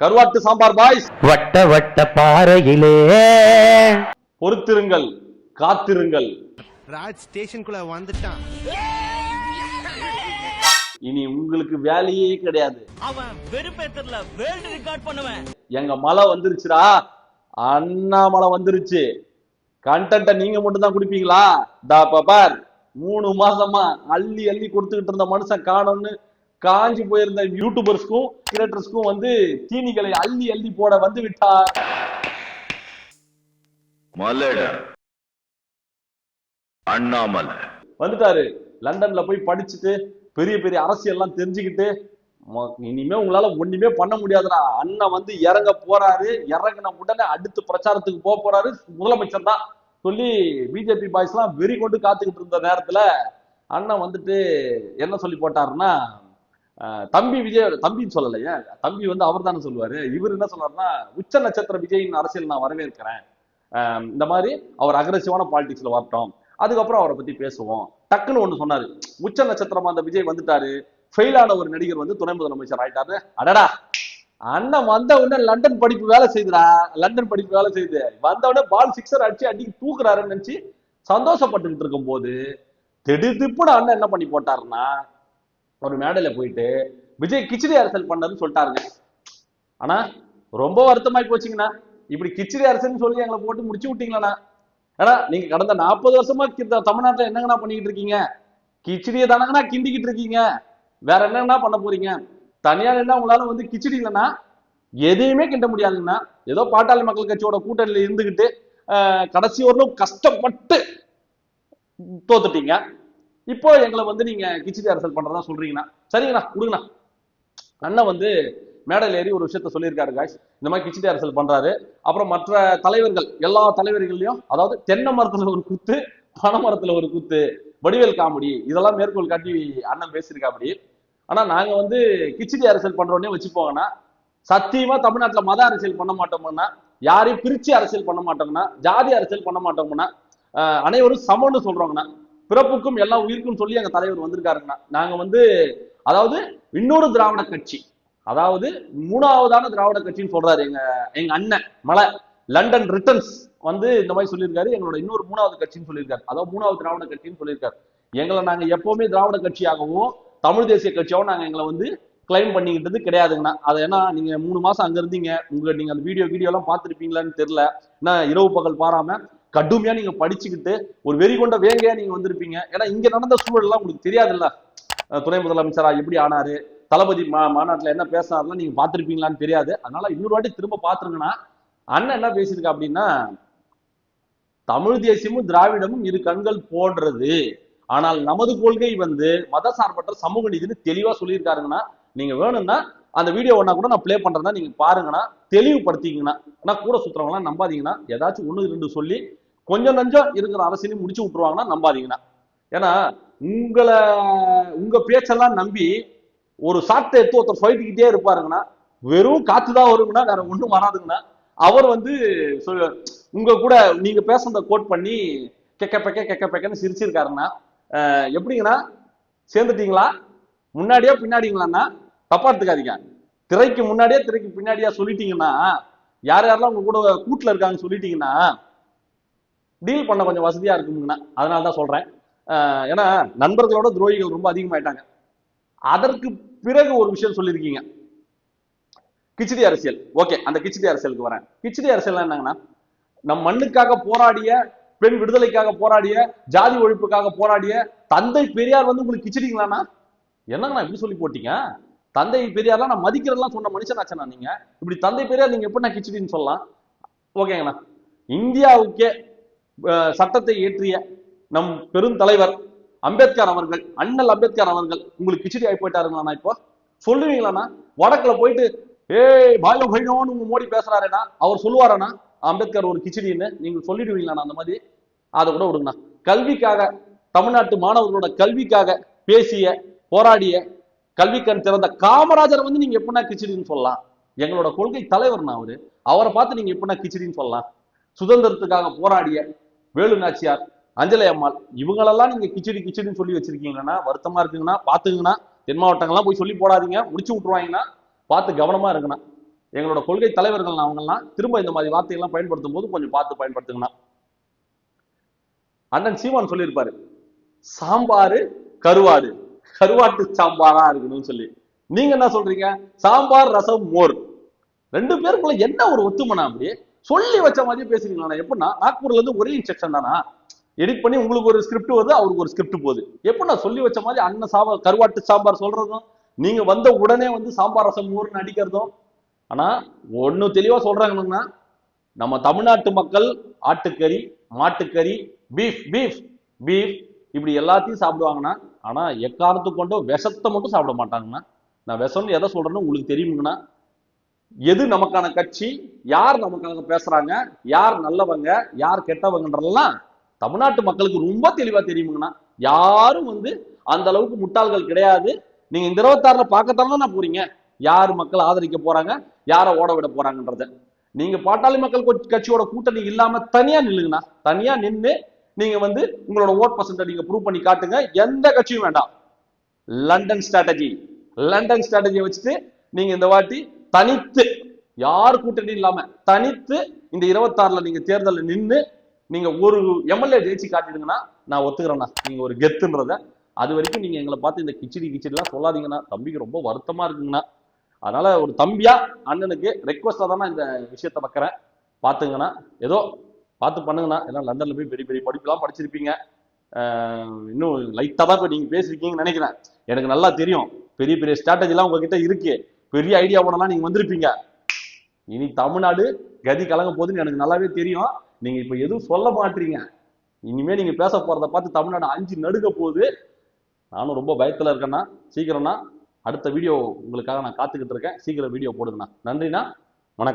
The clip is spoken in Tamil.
கருவாட்டு சாம்பார் பாய்ஸ் வட்ட வட்ட பாறையிலே. பொறுத்திருங்கள் காத்திருங்கள். ராஜ் ஸ்டேஷனுக்குள்ள வந்துட்டான். இனி உங்களுக்கு வேலையே கிடையாது. அவன் வெறுப்பேத்தர்ல வேர்ல்டு ரெக்கார்ட் பண்ணுவேன். எங்க மழை வந்துருச்சுடா. அண்ணாமலை வந்துருச்சு. கண்டென்ட்ட நீங்க மட்டும் தான் குடிப்பீங்களா? தா பார் மூணு மாசமா அள்ளி அள்ளி கொடுத்துக்கிட்டு இருந்த மனுஷன் காணும்னு காஞ்சி போயிருந்த யூடியூபர்ஸ்க்கும் கிரியேட்டர்ஸ்க்கும் வந்து தீனிகளை அள்ளி அள்ளி போட வந்து விட்டார். அண்ணாமலை. வந்துட்டாரு. லண்டன்ல போய் படிச்சுட்டு பெரிய பெரிய அரசியல்லாம் தெரிஞ்சுக்கிட்டு இனிமே உங்களால ஒண்ணுமே பண்ண முடியாதுடா. அண்ணன் வந்து இறங்க போறாரு. இறங்கின உடனே அடுத்து பிரச்சாரத்துக்கு போக போறாரு. முதலமைச்சர் தான். சொல்லி பிஜேபி பாய்ஸ் எல்லாம் வெறி கொண்டு காத்துக்கிட்டு இருந்த நேரத்துல அண்ணன் வந்துட்டு என்ன சொல்லி போட்டாருன்னா தம்பி விஜய் தம்பின்னு சொல்லலையே. தம்பி வந்து அவர் தானே சொல்லுவாரு. இவர் என்ன சொல்றாருன்னா உச்ச நட்சத்திர விஜயின் அரசியல் நான் வரவேற்கிறேன். இந்த மாதிரி அவர் அக்ரெசிவான பாலிடிக்ஸ்ல வரட்டும். அதுக்கப்புறம் அவரை பத்தி பேசுவோம். டக்குன்னு ஒண்ணு சொன்னாரு. உச்ச நட்சத்திரமா அந்த விஜய் வந்துட்டாரு. ஃபெயில் ஆன ஒரு நடிகர் வந்து துணை முதலமைச்சர் ஆயிட்டாரு. அடடா! அண்ணன் வந்த உடனே லண்டன் படிப்பு வேலை செய்துடா. லண்டன் படிப்பு வேலை செய்து. வந்த உடனே பால் சிக்ஸர் அடிச்சு அடி தூக்குறாருன்னு நினைச்சு சந்தோஷப்பட்டுக்கிட்டு இருக்கும் போது திடுதிப்புன்னு அண்ணன் என்ன பண்ணி போட்டாருன்னா ஒரு மேடையில் போயிட்டு விஜய் கிச்சடி அரசல் பண்ணதுன்னு சொல்லிட்டாருங்க. ஆனா ரொம்ப வருத்தமாய் போச்சுங்கண்ணா. இப்படி கிச்சடி அரசியல்னு சொல்லி எங்களை போட்டு முடிச்சு விட்டீங்களாண்ணா. ஏன்னா நீங்க கடந்த நாற்பது வருஷமா கி- என்னங்கண்ணா பண்ணிக்கிட்டு இருக்கீங்க? கிச்சடியை தானங்கண்ணா கிண்டிக்கிட்டு இருக்கீங்க? வேற என்னங்கண்ணா பண்ண போறீங்க? தனியார் என்ன உங்களால வந்து கிச்சடி இல்லைன்னா எதையுமே கிண்ட முடியாதுங்கண்ணா. ஏதோ பாட்டாளி மக்கள் கட்சியோட கூட்டணியில் இருந்துகிட்டு கடைசி வரலும் கஷ்டப்பட்டு தோத்துட்டீங்க. இப்போ எங்களை வந்து நீங்க கிச்சடி அரசியல் பண்றதா சொல்றீங்கண்ணா சரிங்கண்ணா கொடுங்கண்ணா. அண்ணன் வந்து மேடையில் ஏறி ஒரு விஷயத்த சொல்லியிருக்காரு காய்ஸ் இந்த மாதிரி கிச்சடி அரசியல் பண்றாரு. அப்புறம் மற்ற தலைவர்கள் எல்லா தலைவர்கள்லயும் அதாவது தென்னை மரத்துல ஒரு குத்து பனை மரத்துல ஒரு குத்து வடிவேல் காமெடி இதெல்லாம் மேற்கோள் காட்டி அண்ணன் பேசியிருக்காப்படி ஆனா நாங்க வந்து கிச்சடி அரசியல் பண்றோன்னே வச்சுப்போங்கன்னா சத்தியமா தமிழ்நாட்டுல மத அரசியல் பண்ண மாட்டோம்னா யாரையும் பிரிச்சு அரசியல் பண்ண மாட்டோம்னா ஜாதி அரசியல் பண்ண மாட்டோம்னா அனைவரும் சமம்னு சொல்றோங்கண்ணா. பிறப்புக்கும் எல்லா உயிருக்கும் சொல்லி எங்க தலைவர் வந்திருக்காருங்கண்ணா. நாங்க வந்து அதாவது இன்னொரு திராவிட கட்சி அதாவது மூணாவதான திராவிட கட்சின்னு சொல்றாரு எங்க எங்க அண்ணன் மலை லண்டன் ரிட்டர்ன்ஸ் வந்து இந்த மாதிரி சொல்லியிருக்காரு. எங்களோட இன்னொரு மூணாவது கட்சின்னு சொல்லியிருக்காரு. அதாவது மூணாவது திராவிட கட்சின்னு சொல்லியிருக்காரு. எங்களை நாங்க எப்பவுமே திராவிட கட்சியாகவும் தமிழ் தேசிய கட்சியாகவும் நாங்க எங்களை வந்து கிளைம் பண்ணிக்கிட்டது கிடையாதுங்கண்ணா. அது ஏன்னா நீங்க மூணு மாசம் அங்க இருந்தீங்க. உங்க நீங்க அந்த வீடியோ வீடியோ எல்லாம் பார்த்திருப்பீங்களான்னு தெரியல. ஏன்னா இரவு பகல் பாராம கடுமையா நீங்க படிச்சுக்கிட்டு ஒரு வெறி கொண்ட வேங்கையா நீங்க வந்திருப்பீங்க. ஏன்னா இங்க நடந்த சூழல்லாம் உங்களுக்கு தெரியாதுல்ல. துணை முதலமைச்சரா எப்படி ஆனாரு? தளபதி மா மாநாட்டுல என்ன பேசினாருலாம் நீங்க பார்த்திருப்பீங்களான்னு தெரியாது. அதனால இன்னொரு வாட்டி திரும்ப பாத்துருங்கன்னா அண்ணன் என்ன பேசியிருக்கா அப்படின்னா தமிழ் தேசியமும் திராவிடமும் இரு கண்கள் போடுறது ஆனால் நமது கொள்கை வந்து மதசார்பற்ற சமூக நீதினு தெளிவா சொல்லியிருக்காருங்கன்னா நீங்க வேணும்னா அந்த வீடியோ ஒன்னா கூட நான் ப்ளே பண்றேன்னா நீங்க பாருங்கன்னா தெளிவுபடுத்திங்கன்னா ஆனா கூட சுத்துறவங்களாம் நம்பாதீங்கன்னா ஏதாச்சும் ஒன்று ரெண்டு சொல்லி கொஞ்சம் நஞ்சம் இருக்கிற அரசியலையும் முடிச்சு விட்டுருவாங்கன்னா நம்பாதீங்கன்னா. ஏன்னா உங்களை உங்க பேச்செல்லாம் நம்பி ஒரு சாட்டை எடுத்து ஒருத்தர் ஃபைட்டுக்கிட்டே இருப்பாருங்கன்னா வெறும் காத்து தான் வருங்கன்னா வேற ஒன்றும் வராதுங்கன்னா அவர் வந்து உங்க கூட நீங்க பேசுறத கோட் பண்ணி கெக்க பெக்க கெக்க பெக்கன்னு சிரிச்சிருக்காருன்னா எப்படிங்கண்ணா சேர்ந்துட்டீங்களா? முன்னாடியா பின்னாடிங்களாண்ணா தப்பா எடுத்துக்காதீங்க. திரைக்கு முன்னாடியே திரைக்கு பின்னாடியா சொல்லிட்டீங்கன்னா யார் யாரெல்லாம் உங்க கூட கூட்டுல இருக்காங்கன்னு சொல்லிட்டீங்கன்னா டீல் பண்ண கொஞ்சம் வசதியா இருக்குங்கண்ணா அதனால தான் சொல்றேன். ஏன்னா நண்பர்களோட துரோகிகள் ரொம்ப அதிகமாயிட்டாங்க. அதற்கு பிறகு ஒரு விஷயம் சொல்லியிருக்கீங்க. கிச்சடி அரசியல். ஓகே அந்த கிச்சடி அரசியலுக்கு வரேன். கிச்சடி அரசியல் என்னங்கன்னா நம் மண்ணுக்காக போராடிய பெண் விடுதலைக்காக போராடிய ஜாதி ஒழிப்புக்காக போராடிய தந்தை பெரியார் வந்து உங்களுக்கு கிச்சடிங்களாண்ணா? என்னங்கண்ணா இப்படி சொல்லி போட்டீங்க? தந்தை பெரியார்லாம் நான் மதிக்கிறதெல்லாம் சொன்ன மனுஷனாச்சண்ணா நீங்க. இப்படி தந்தை பெரியார் நீங்க எப்படி நான் கிச்சடின்னு சொல்லலாம்? ஓகேங்கண்ணா. இந்தியாவுக்கே சட்டத்தை இயற்றிய நம் பெரும் தலைவர் அம்பேத்கர் அவர்கள் அண்ணல் அம்பேத்கர் அவர்கள் உங்களுக்கு கிச்சடி ஆகி போயிட்டாருங்களாண்ணா இப்போ? சொல்லுவீங்களாண்ணா வடக்குல போயிட்டு ஏய் பாயோ பைனோன்னு உங்க மோடி பேசுறாருன்னா அவர் சொல்லுவாரண்ணா அம்பேத்கர் ஒரு கிச்சடின்னு. நீங்க சொல்லிடுவீங்களாண்ணா அந்த மாதிரி? அதை கூட விடுங்கண்ணா. கல்விக்காக தமிழ்நாட்டு மாணவர்களோட கல்விக்காக பேசிய போராடிய கல்விக்கண் திறந்த காமராஜர் வந்து நீங்க எப்படின்னா கிச்சடின்னு சொல்லலாம்? எங்களோட கொள்கை தலைவர்னா அவரு. அவரை பார்த்து நீங்க எப்படின்னா கிச்சடின்னு சொல்லலாம்? சுதந்திரத்துக்காக போராடிய வேலு நாச்சியார் அஞ்சலை அம்மாள் இவங்களெல்லாம் நீங்க கிச்சடி கிச்சடின்னு சொல்லி வச்சிருக்கீங்கன்னா வருத்தமா இருக்குங்கன்னா பாத்துங்கன்னா தென் மாவட்டங்கள்லாம் போய் சொல்லி போடாதீங்க. முடிச்சு விட்டுருவாங்கன்னா பார்த்து கவனமா இருக்குண்ணா எங்களோட கொள்கை தலைவர்கள் அவங்கெல்லாம் திரும்ப இந்த மாதிரி வார்த்தைகள்லாம் பயன்படுத்தும் போது கொஞ்சம் பார்த்து பயன்படுத்துங்கண்ணா அண்ணன் சீமான் சொல்லியிருப்பாரு சாம்பாரு கருவாடு. கருவாட்டு சாம்பாரா இருக்கணும்னு சொல்லி. நீங்க என்ன சொல்றீங்க? சாம்பார் ரசம் மோர். ரெண்டு பேருக்குள்ள என்ன ஒரு ஒத்துமனா அப்படி சொல்லி வச்ச மாதிரி பேசுறீங்களா எப்படின்னா நாக்பூர்ல இருந்து ஒரே இன்ஸ்ட்ரக்ஷன் தானா? எடிட் பண்ணி உங்களுக்கு ஒரு ஸ்கிரிப்ட் வருது அவருக்கு ஒரு ஸ்கிரிப்ட் போகுது. எப்படின்னா சொல்லி வச்ச மாதிரி அண்ணன் சாம்பார் கருவாட்டு சாம்பார் சொல்றதும் நீங்க வந்த உடனே வந்து சாம்பார் ரசம் ஊர்னு அடிக்கிறதும் ஆனா ஒண்ணு தெளிவா சொல்றாங்கன்னா நம்ம தமிழ்நாட்டு மக்கள் ஆட்டுக்கறி மாட்டுக்கறி பீஃப் பீஃப் பீஃப் இப்படி எல்லாத்தையும் சாப்பிடுவாங்கன்னா ஆனா எக்காரத்துக்கு கொண்டும் விஷத்தை மட்டும் சாப்பிட மாட்டாங்கண்ணா நான் விஷம்னு எதை சொல்றேன்னு உங்களுக்கு தெரியுமுங்கண்ணா எது நமக்கான கட்சி? யார் நமக்காக பேசுறாங்க? யார் நல்லவங்க? யார் கெட்டவங்கன்றதெல்லாம் தமிழ்நாட்டு மக்களுக்கு ரொம்ப தெளிவா தெரியுமுங்கண்ணா. யாரும் வந்து அந்த அளவுக்கு முட்டாள்கள் கிடையாது. நீங்க இந்த இருபத்தாறுல பார்க்கத்தானே போறீங்க? யார் மக்கள் ஆதரிக்க போறாங்க? யாரை ஓட விட போறாங்கன்றத? நீங்க பாட்டாளி மக்கள் கட்சியோட கூட்டணி இல்லாம தனியா நில்லுங்கண்ணா. தனியா நின்று நீங்க வந்து உங்களோட ஓட் பர்சன்ட நீங்க ப்ரூவ் பண்ணி காட்டுங்க. எந்த கட்சியும் வேண்டாம். லண்டன் ஸ்ட்ராட்டஜி லண்டன் ஸ்ட்ராட்டஜியை வச்சுட்டு நீங்க இந்த வாட்டி தனித்து யார் கூட்டணி இல்லாம தனித்து இந்த இருபத்தாறுல நீங்க தேர்தலில் நின்று நீங்க ஒரு எம்எல்ஏ ஜெயிச்சு காட்டிடுங்கன்னா நான் ஒத்துக்கிறேண்ணா நீங்க ஒரு கெத்துன்றத. அது வரைக்கும் நீங்க எங்களை பார்த்து இந்த கிச்சடி கிச்சடிலாம் சொல்லாதீங்கண்ணா. தம்பிக்கு ரொம்ப வருத்தமா இருக்குங்கண்ணா. அதனால ஒரு தம்பியா அண்ணனுக்கு ரெக்வஸ்டா தான் இந்த விஷயத்த வைக்கிறேன். பாத்துங்கண்ணா ஏதோ பார்த்து பண்ணுங்கண்ணா. ஏன்னா லண்டன்ல போய் பெரிய பெரிய படிப்புலாம் படிச்சிருப்பீங்க. இன்னும் லைட்டா தான் இப்போ நீங்க பேசிருக்கீங்கன்னு நினைக்கிறேன். எனக்கு நல்லா தெரியும். பெரிய பெரிய ஸ்ட்ராட்டஜிலாம் உங்ககிட்ட இருக்கு. பெரிய ஐடியாவோடலாம் நீங்க வந்திருப்பீங்க. இனி தமிழ்நாடு கதி கலங்க போகுதுன்னு எனக்கு நல்லாவே தெரியும். நீங்க இப்ப எதுவும் சொல்ல மாட்டீங்க. இனிமே நீங்க பேச போறதை பார்த்து தமிழ்நாடு அஞ்சு நடுக்க போகுது. நானும் ரொம்ப பயத்துல இருக்கேன்னா சீக்கிரம்னா அடுத்த வீடியோ உங்களுக்காக நான் காத்துக்கிட்டு இருக்கேன். சீக்கிரம் வீடியோ போடுங்கண்ணா. நன்றிண்ணா. வணக்கம்.